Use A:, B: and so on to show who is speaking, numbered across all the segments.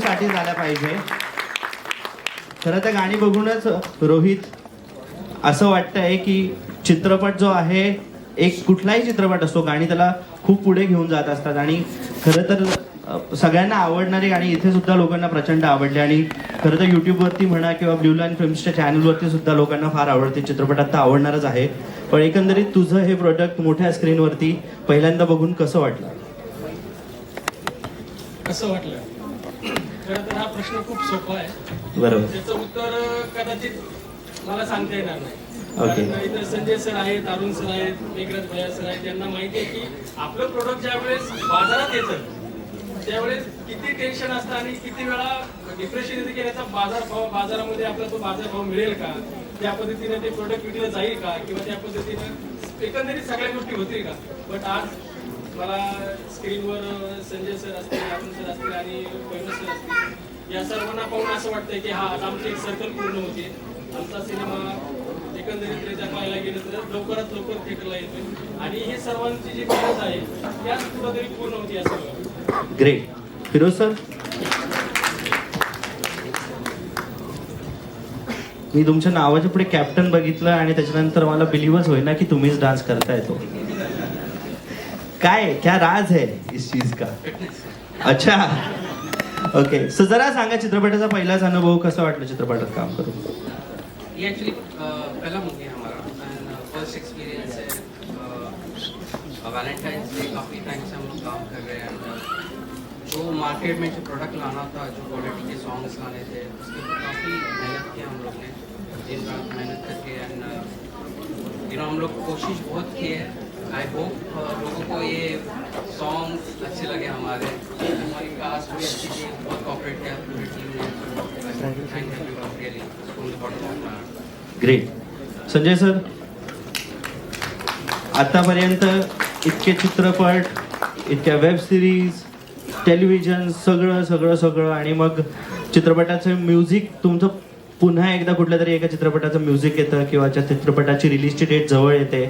A: साठी झाल्या पाहिजे. खरं तर गाणी बघूनच रोहित असं वाटतंय की चित्रपट जो आहे एक कुठलाही चित्रपट असतो गाणी त्याला खूप पुढे घेऊन जात असतात. आणि खरं तर सगळ्यांना आवडणारी गाणी इथे सुद्धा लोकांना प्रचंड आवडली. आणि खरं तर युट्यूबवरती म्हणा किंवा ब्ल्यू लाईन फिल्म्सच्या चॅनलवरती सुद्धा लोकांना फार आवडते. चित्रपटात तर आवडणारच आहे. पण एकंदरीत तुझं हे प्रोडक्ट मोठ्या स्क्रीनवरती पहिल्यांदा बघून कसं वाटलं?
B: कसं वाटलं? खरं तर हा प्रश्न खूप सोपा आहे.
A: बरोबर.
B: त्याचं उत्तर कदाचित मला सांगता येणार नाही. संजय सर आहेत अरुण सर आहेत मेघराज भैया सर आहेत त्यांना माहिती आहे की आपलं प्रोडक्ट ज्या वेळेस बाजारात येतं त्यावेळेस किती टेन्शन असतं आणि किती वेळा डिप्रेशन येते की याचा बाजार भाव बाजारामध्ये आपला तो बाजार भाव मिळेल का? त्या पद्धतीने ते प्रोडक्ट विकलं जाईल का? किंवा त्या पद्धतीने एकंदरीत सगळ्या गोष्टी होतील का? बट आज मला स्क्रीनवर संजय सर असतील अरुण सर असतील आणि पैनू सर असतील या सर्वांना पाहून असं वाटतंय की हा आज आमची एक सर्कल पूर्ण होते. आमचा सिनेमा एकंदरीत पाहायला गेलं तर लवकरात लवकर थिएटरला येतोय. आणि हे सर्वांची जी गरज आहे त्याच कुठंतरी पूर्ण होती असं
A: ग्रेट फिरोज सर मी तुमच्या नावाच्या पुढे कॅप्टन बघितलं आणि त्याच्यानंतर मला बिलीवच होईना की तुम्हीच डान्स करता येतो काय क्या राज है इस चीज़ का? अच्छा. ओके सो जरा सांगा चित्रपटाचा पहिलाच अनुभव, कसा वाटला चित्रपटात काम करून?
C: ये एक्चुअली पहला मूवी है हमारा. फ़र्स्ट एक्सपीरियंस है डे काफ़ी टाइम से हम लोग काम कर रहे हैं. जो मार्केट में जो प्रोडक्ट लाना था, जो क्वालिटी के सॉन्ग्स लाने थे, उसके ऊपर काफ़ी मेहनत हम लोग ने. मेहनत करके एंड यू नो हम लोग कोशिश बहुत की है. आई होप लोगों को ये सॉन्ग अच्छे लगे हमारे। हमारी कास्ट भी अच्छी थी बहुत कॉपरेट किया पूरी टीम ने। Thank you really from the bottom of my heart
A: great Sanjay sir आतापर्यंत इतके चित्रपट इतक्या वेब सिरीज टेलिव्हिजन सगळं सगळं सगळं आणि मग चित्रपटाचं म्युझिक तुमचं पुन्हा एकदा कुठल्या तरी एका चित्रपटाचं म्युझिक येतं किंवा चित्रपटाची रिलीजची डेट जवळ येते.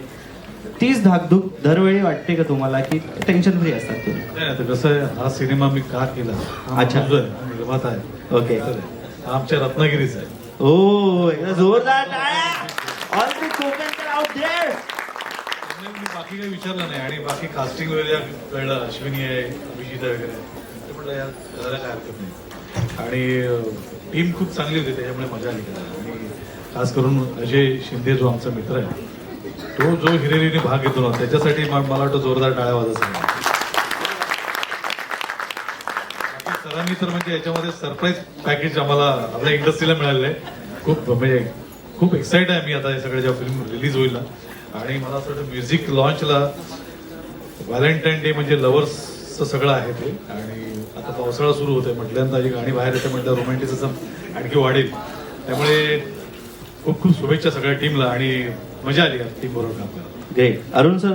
A: तीच धाकधूक दरवेळी वाटते का तुम्हाला की टेन्शन फ्री असतात तुम्ही
D: नाही आता कसं आहे हा सिनेमा मी का केला हा
A: अच्छा.
D: आहे, निर्माता आहे
A: ओके.
D: तर. हा आमच्या रत्नागिरीचा आहे
A: ओ एकदा जोरदार टाळ्या all the Konkan out there
D: त्यामुळे मी बाकी काही विचारलं नाही आणि बाकी कास्टिंग वगैरे कळलं अश्विनी आहे अभिजिता वगैरे आहे. ते म्हटलं यार करायला काय हरकत नाही आणि टीम खूप चांगली होती त्याच्यामुळे मजा आली. आणि खास करून अजय शिंदे जो आमचा मित्र आहे तो जो हिरेरीने भाग घेतो ना त्याच्यासाठी मला वाटतं जोरदार टाळ्या वाजायचा सरांनी तर म्हणजे याच्यामध्ये सरप्राईज पॅकेज आम्हाला आपल्या इंडस्ट्रीला मिळालेलं आहे. खूप म्हणजे खूप एक्साइट आहे मी आता हे सगळ्या ज्या फिल्म रिलीज होईल ना. आणि मला असं वाटतं म्युझिक लॉन्चला व्हॅलेंटाईन डे म्हणजे लवर्सचं सगळं आहे ते. आणि आता पावसाळा सुरू होतोय म्हटल्यानंतर ही गाणी बाहेर येते म्हटलं रोमॅन्टिसिझम आणखी वाढेल. त्यामुळे खूप खूप शुभेच्छा सगळ्या टीमला आणि मजा आली टीम बरोबर
A: ग्रेट अरुण सर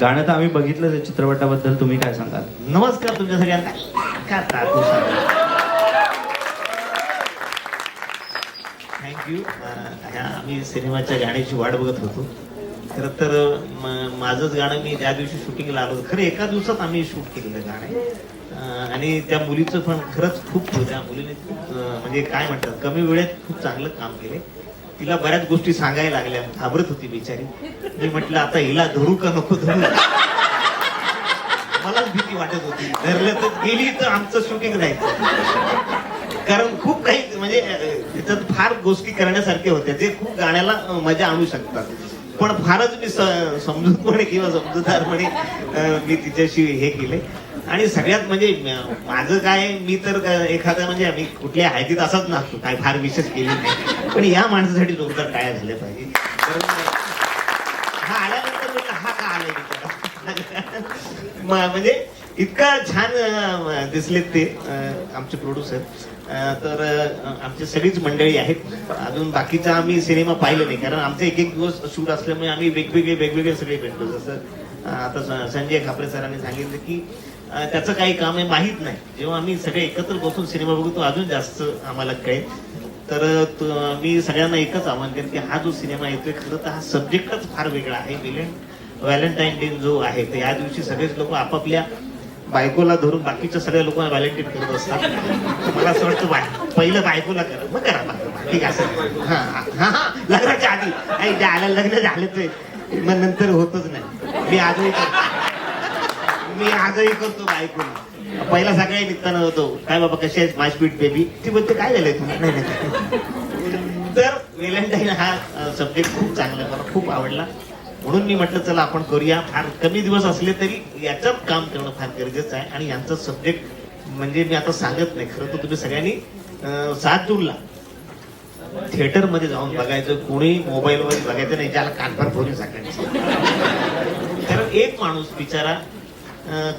A: गाणं तर आम्ही बघितलं त्या चित्रपटाबद्दल तुम्ही काय सांगाल?
E: नमस्कार तुमच्या सगळ्यांना. थँक्यू ह्या आम्ही सिनेमाच्या गाण्याची वाट बघत होतो. खरं तर म- माझंच गाणं मी त्या दिवशी शूटिंगला आलो होतो. खरं एका दिवसात आम्ही शूट केलेलं गाणं आहे. अं, आणि त्या मुलीचं पण खरंच खूप त्या मुलीने खूप अं, म्हणजे काय म्हणतात कमी वेळेत खूप चांगलं काम केले तिला बऱ्याच गोष्टी सांगायला लागल्या. घाबरत होती बिचारी. मी म्हटलं आता हिला धरू का नको धरू? मलाच भीती वाटत होती. धरलं तर गेली तर आमचं शूटिंग राहायचं. कारण खूप काही म्हणजे त्याच्यात फार गोष्टी करण्यासारख्या होत्या जे खूप गाण्याला मजा आणू शकतात. पण फारच मी समजूतपणे किंवा समजूतदारपणे मी तिच्याशी हे केले. आणि सगळ्यात म्हणजे माझं काय मी तर एखादा म्हणजे आम्ही कुठल्या हायतीत असाच नसतो काय फार विशेष केली नाही. पण या माणसासाठी जोरदार काय झाले पाहिजे. हा आल्यानंतर हा का आला म्हणजे इतका छान दिसलेत ते आमचे प्रोड्युसर तर आमची सगळीच मंडळी आहेत. अजून बाकीचा आम्ही सिनेमा पाहिलं नाही कारण आमचे एक एक दिवस शूट असल्यामुळे आम्ही वेगवेगळे वेगवेगळे सगळे भेटतो जसं आता स- संजय खापरे सरांनी सांगितलं की त्याचं काही काम आहे माहीत नाही. जेव्हा आम्ही सगळे एकत्र बसून सिनेमा बघतो अजून जास्त आम्हाला कळेल. तर मी सगळ्यांना एकच आव्हान करेन की हा जो सिनेमा येतोय खरं तर हा सब्जेक्टच फार वेगळा आहे. विलेन व्हॅलेंटाईन डे जो आहे तर या दिवशी सगळेच लोक आपापल्या बायकोला धरून बाकीच्या सगळ्या लोकांना व्हॅलेंटाईन करत असतात. मला असं वाटतं बाय पहिलं बायकोला करा मग करा ठीक आहे असं. हां लग्नाच्या आधी. आई आल्या लग्न झाले ते मग नंतर होतच नाही. मी आजही करतो. मी आजही करतो बायकोला पहिला सकाळी निघताना होतो. काय बाबा कशी आहेस? माय बेबी ती बोलते काय झालंय तुम्ही नाही नाही. तर व्हॅलेंटाईन हा सब्जेक्ट खूप चांगला मला खूप आवडला. म्हणून मी म्हटलं चला आपण करूया. फार कमी दिवस असले तरी याच्यात काम करणं फार गरजेचं आहे. आणि यांचा सब्जेक्ट म्हणजे मी आता सांगत नाही. खरं तर तुम्ही सगळ्यांनी सात जूनला थिएटरमध्ये जाऊन बघायचं. कोणी मोबाईलवर बघायचं नाही. ज्याला कानपार फोन सकाळी कारण एक माणूस बिचारा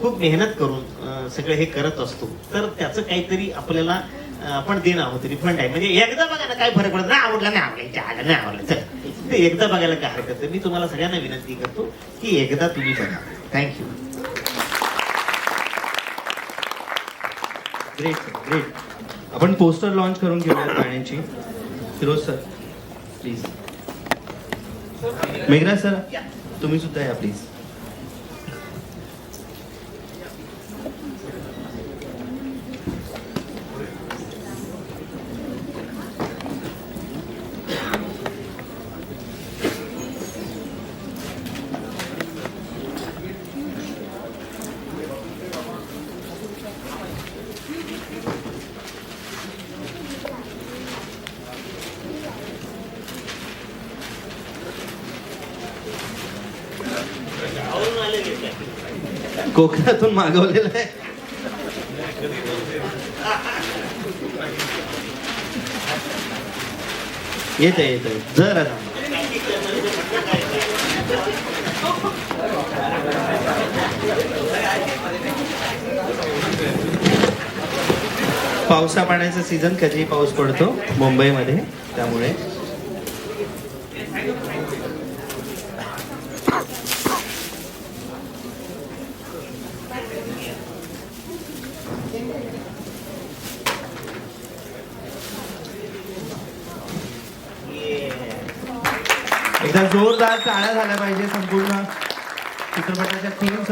E: खूप मेहनत करून सगळं हे करत असतो. तर त्याचं काहीतरी आपल्याला आपण देणं आहोत रिफंड आहे. म्हणजे एकदा बघा ना काय फरक पडत. नाही आवडला नाही आवडला इथे आलं नाही आवडलं. चल. ते एकदा बघायला काय हरकत आहे. मी तुम्हाला सगळ्यांना विनंती करतो की एकदा तुम्ही बघा. थँक्यू
A: ग्रेट ग्रेट आपण पोस्टर लॉन्च करून घेऊया गाण्याची. Firoz sir please Meghraj sir तुम्ही सुद्धा या प्लीज कोकणातून मागवलेलं आहे. येत आहे येत. आहे जरा पावसा पाण्याचा सीझन कधीही पाऊस पडतो मुंबईमध्ये त्यामुळे एकदा जोरदार टाळ्या झाल्या पाहिजे संपूर्ण चित्रपटाच्या थीम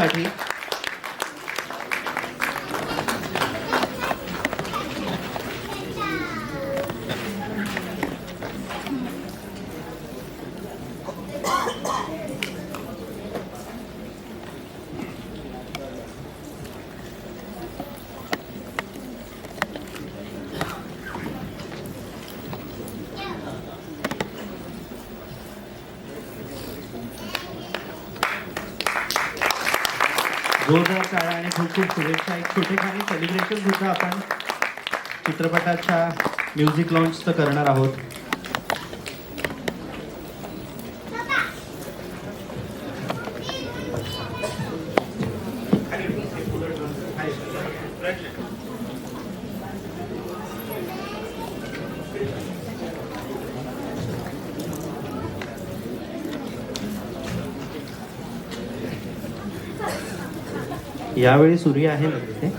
A: जोरदार टाळ्या आणि खूप खूप शुभेच्छा. एक छोटेखानी सेलिब्रेशन सुद्धा आपण चित्रपटाच्या म्युझिक लॉन्च तर करणार आहोत. यावेळी सूर्य आहे ना तिथे?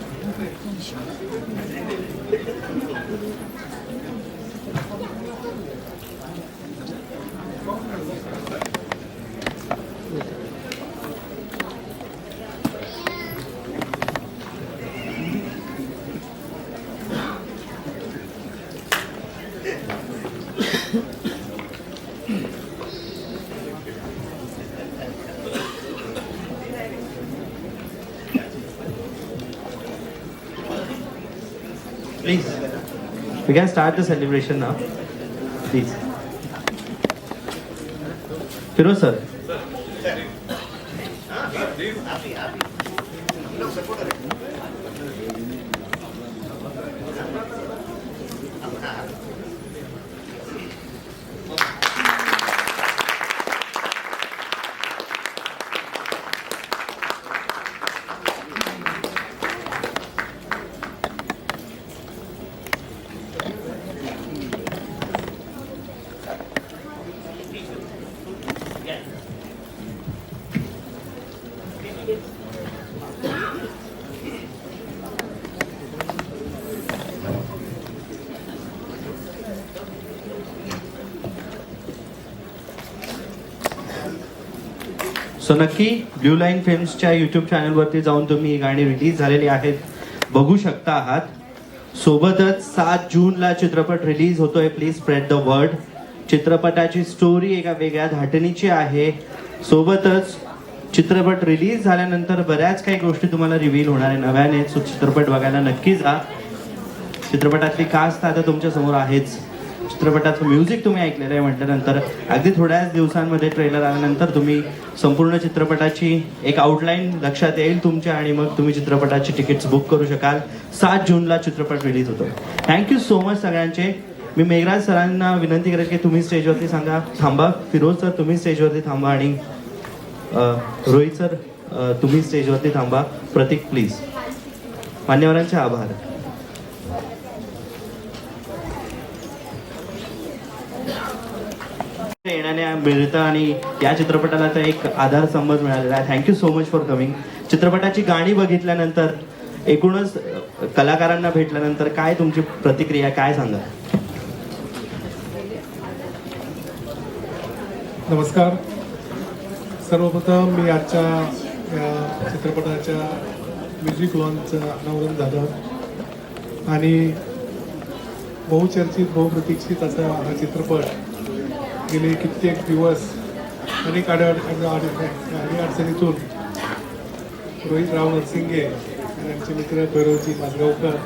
A: We can start the celebration now. Please. Firoz sir. Sir. So नक्की ब्ल्यू लाईन फिल्म्सच्या युट्यूब चॅनलवरती जाऊन तुम्ही ही गाणी रिलीज झालेली आहेत. बघू शकता आहात. सोबतच सात जूनला चित्रपट रिलीज होतोय. प्लीज स्प्रेड द वर्ड चित्रपटाची स्टोरी एका वेगळ्या धाटणीची आहे. सोबतच चित्रपट रिलीज झाल्यानंतर बऱ्याच काही गोष्टी तुम्हाला रिव्हील होणार आहे. नव्याने सो चित्रपट बघायला नक्की जा. चित्रपटातली कास्ट आता तुमच्यासमोर आहेच. चित्रपटाचं म्युझिक तुम्ही ऐकलेलं आहे म्हटल्यानंतर अगदी थोड्याच दिवसांमध्ये ट्रेलर आल्यानंतर तुम्ही संपूर्ण चित्रपटाची एक आउटलाईन लक्षात येईल तुमच्या आणि मग तुम्ही चित्रपटाची तिकीट्स बुक करू शकाल. सात जूनला चित्रपट रिलीज होतो. थँक्यू सो मच सगळ्यांचे. मी मेघराज सरांना विनंती करेन की तुम्ही स्टेजवरती सांगा. थांबा. फिरोज सर तुम्ही स्टेजवरती थांबा आणि रोहित सर तुम्ही स्टेजवरती थांबा. प्रतीक प्लीज मान्यवरांचे आभार. येण्याने मिळतं आणि या चित्रपटाला तर एक आधार समज मिळालेला आहे. Thank you so much for coming चित्रपटाची गाणी बघितल्यानंतर एकूणच कलाकारांना भेटल्यानंतर काय तुमची प्रतिक्रिया काय सांगा
F: नमस्कार. सर्वप्रथम मी आजच्या या चित्रपटाच्या म्युझिक लॉन्चचं अनावरण झालं. आणि बहुचर्चित बहुप्रतीक्षित असा हा चित्रपट गेले कित्येक दिवस. अनेक आड अडचणीतून रोहित राव नरसिंगे आणि आमचे मित्र भैरवजी माजगावकर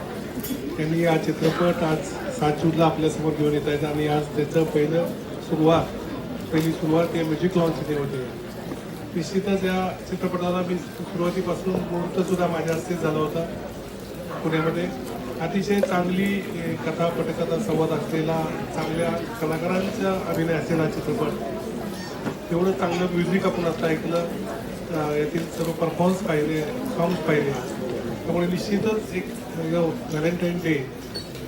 F: यांनी हा चित्रपट आज सात जूनला आपल्यासमोर घेऊन येत आहेत आणि आज त्याचं पहिलं सुरुवात पहिली सुरुवात या म्युझिक लॉन्चने होते. निश्चितच या चित्रपटाला मी सुरुवातीपासून मुहूर्तसुद्धा माझ्या हस्ते झाला होता. पुण्यामध्ये अतिशय चांगली कथा पटकथा संवाद असलेला चांगल्या कलाकारांचा अभिनय असलेला हा चित्रपट. एवढं चांगलं म्युझिक आपण आता ऐकलं यातील सर्व परफॉर्मन्स पाहिले सॉंग्स पाहिले. त्यामुळे निश्चितच एक व्हॅलेंटाईन डे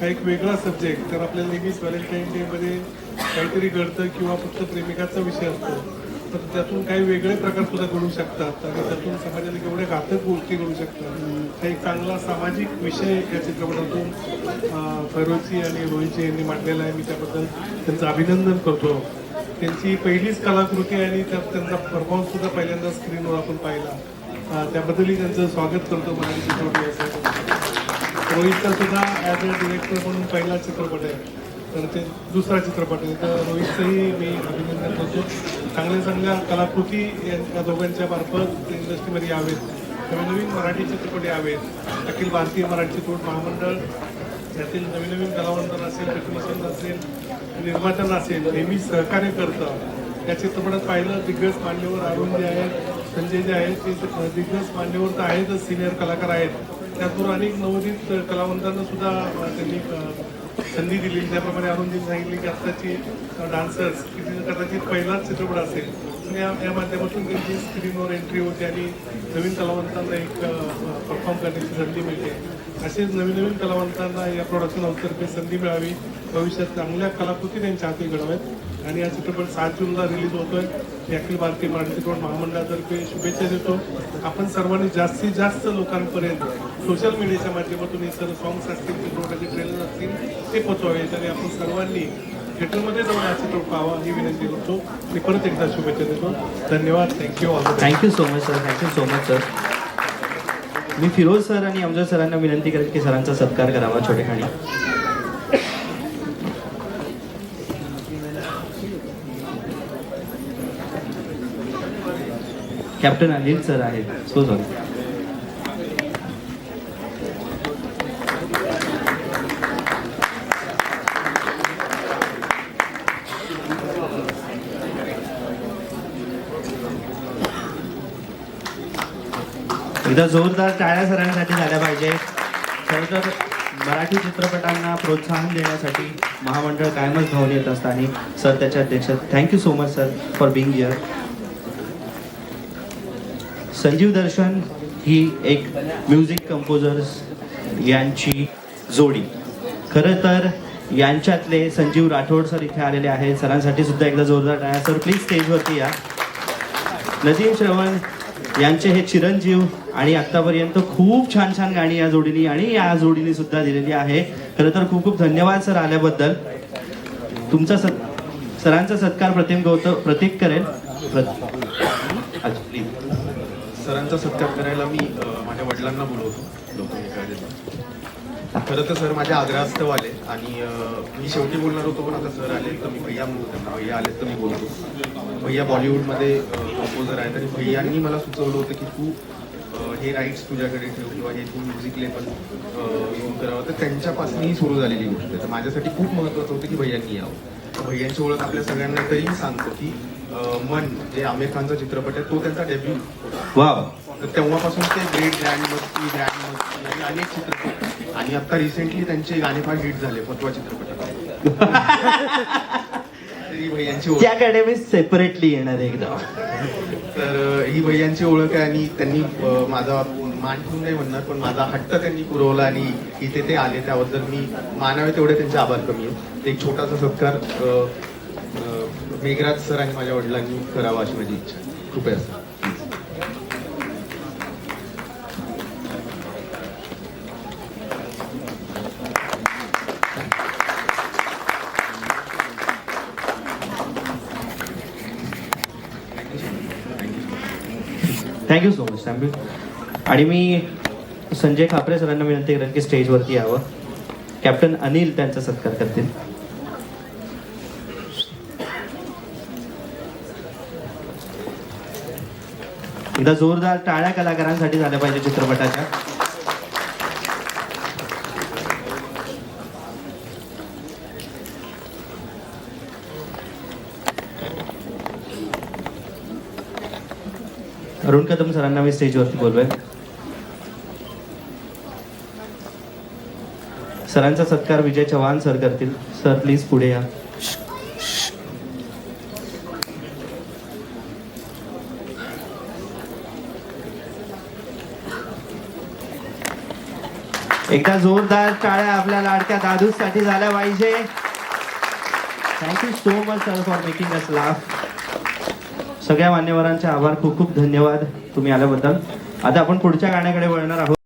F: हा एक वेगळा सब्जेक्ट तर आपल्याला नेहमीच व्हॅलेंटाईन डेमध्ये काहीतरी घडतं किंवा फक्त प्रेमिकाचा विषय असतो. तर त्यातून काही वेगळे प्रकार सुद्धा घडू शकतात. आणि त्यातून समाजाला केवढ्या घातक गोष्टी घडू शकतात. काही चांगला सामाजिक विषय या चित्रपटातून. फरोजी आणि रोहितजी यांनी मांडलेला आहे. मी त्याबद्दल त्यांचं अभिनंदन करतो. त्यांची पहिलीच कलाकृती आहे आणि त्यात त्यांचा परफॉर्मसुद्धा पहिल्यांदा स्क्रीनवर आपण पाहिला. त्याबद्दलही त्यांचं स्वागत करतो मराठी चित्रपट रोहितचा सुद्धा ॲज अ डिरेक्टर म्हणून पहिला चित्रपट आहे. तर ते दुसरा चित्रपट आहे. तर रोहितचंही मी अभिनंदन करतो. चांगल्या चांगल्या कलाकृती या दोघांच्या मार्फत इंडस्ट्रीमध्ये यावेत. नवीन नवीन मराठी चित्रपट यावेत. अखिल भारतीय मराठी चित्रपट महामंडळ यातील नवीन नवीन कलावंतांना असेल टेक्निशियन असेल निर्मात्यांना असेल नेहमी सहकार्य करतं. या चित्रपटात पाहिलं दिग्गज मान्यवर अरुण जे आहेत संजय जे आहेत ते दिग्गज मान्यवर तर आहेतच सिनियर कलाकार आहेत. त्यातून अनेक नवोदित कलावंतांना सुद्धा त्यांनी संधी दिली. त्याप्रमाणे अरुणजी सांगितले की आत्ताची डान्सर्स की कदाचित पहिलाच चित्रपट असेल. पण या या माध्यमातून त्यांची स्क्रीनवर एंट्री होते आणि नवीन कलावंतांना एक परफॉर्म करण्याची संधी मिळते. असेच नवीन नवीन कलावंतांना या प्रोडक्शन हाऊसतर्फे संधी मिळावी. भविष्यात चांगल्या कलाकृती त्यांच्या हाती घडवाव्यात आणि हा चित्रपट सात जूनला रिलीज होतोय. मी अखिल भारतीय मराठी चित्रपट महामंडळातर्फे शुभेच्छा देतो. आपण सर्वांनी जास्तीत जास्त लोकांपर्यंत सोशल मीडियाच्या माध्यमातून हे सर्व सॉंग्स असतील चित्रपटाचे ट्रेलर असतील ते पोचवावे आणि आपण सर्वांनी थिएटरमध्ये जाऊन हा चित्रपट पाहावा ही विनंती करतो. मी परत एकदा शुभेच्छा देतो. धन्यवाद. Thank you all
A: thank you so much sir thank you so much sir me Firoz sir आणि अमजद सरांना विनंती करेन की सरांचा सत्कार करावा छोटेखानी कॅप्टन अनिल सर आहेत. सो सॉरी इथं जोरदार टाळ्या सरांसाठी झाल्या पाहिजे. खरं तर मराठी चित्रपटांना प्रोत्साहन देण्यासाठी महामंडळ कायमच धावून येत असताना सर त्याच्या अध्यक्ष thank you so much sir for being here Sanjeev Darshan ही एक म्युझिक कंपोजर्स यांची जोडी. खरं तर यांच्यातले संजीव राठोड सर इथे आलेले आहेत. सरांसाठी सुद्धा एकदा जोरदार टाळ्या. सर प्लीज स्टेजवरती या. नजीम श्रवण यांचे हे चिरंजीव आणि आतापर्यंत खूप छान छान गाणी या जोडीने आणि या जोडीने सुद्धा दिलेली आहे. खरं तर खूप खूप धन्यवाद सर आल्याबद्दल. तुमचा सत सरांचा सत्कार प्रतिम गौतम प्रतीक करेल.
G: सरांचा सत्कार करायला मी माझ्या वडिलांना बोलवतो. खरं तर सर माझ्या आग्रहास्तव आले आणि मी शेवटी बोलणार होतो पण आता सर आले तर मी भैया त्यांना भैया आले तर मी बोलतो. भैया बॉलिवूडमध्ये कंपोजर आहेत आणि भैयांनी मला सुचवलं होतं की तू हे राईट्स तुझ्याकडे ठेव किंवा हे तू म्युझिक लेवल येऊन करावं तर त्यांच्यापासूनही सुरू झालेली गोष्ट आहे. तर माझ्यासाठी खूप महत्त्वाचं होतं की भैयांनी यावं. तर भैयांची ओळख आपल्या सगळ्यांना तरी सांगतो की मन जे आमिर खानचा चित्रपट आहे तो त्यांचा डेब्यू
A: वा.
G: तर तेव्हापासून ते ग्रेट ग्रँड मस्ती ग्रँड मस्ती आणि अनेक चित्रपट आणि आता रिसेंटली त्यांचे गाणे फार हिट झाले फतवा चित्रपटात तरी भैयांची ओळख.
A: त्या अकॅडमी सेपरेटली येणार आहे एकदा
G: तर ही भैयांची ओळख आहे आणि त्यांनी माझा मान ठेवून नाही म्हणणार पण माझा हट्ट त्यांनी पुरवला आणि इथे ते आले. त्याबद्दल मी मानावे तेवढे त्यांचे आभार कमी आहे. एक छोटासा सत्कार मेघराज सर आणि माझ्या वडिलांनी करावा अशी माझी इच्छा कृपया sir.
A: Thank you so much thank you आणि मी संजय खापरे सरांना विनंती करेन की स्टेजवरती यावं. कॅप्टन अनिल त्यांचा सत्कार करतील. एकदा जोरदार टाळ्या कलाकारांसाठी झाल्या पाहिजे चित्रपटाच्या. अरुण कदम सरांना मी स्टेजवरती बोलवे सरांचा सत्कार विजय चव्हाण सर करतील. सर प्लीज पुढे या. एकदा जोरदार टाळ्या आपल्या लाडक्या दादूसाठी झाल्या पाहिजे. Thank you so much sir for making us laugh सगळ्या मान्यवरांचे आभार खूप खूप धन्यवाद तुम्ही आल्याबद्दल. आता आपण पुढच्या गाण्याकडे वळणार आहोत.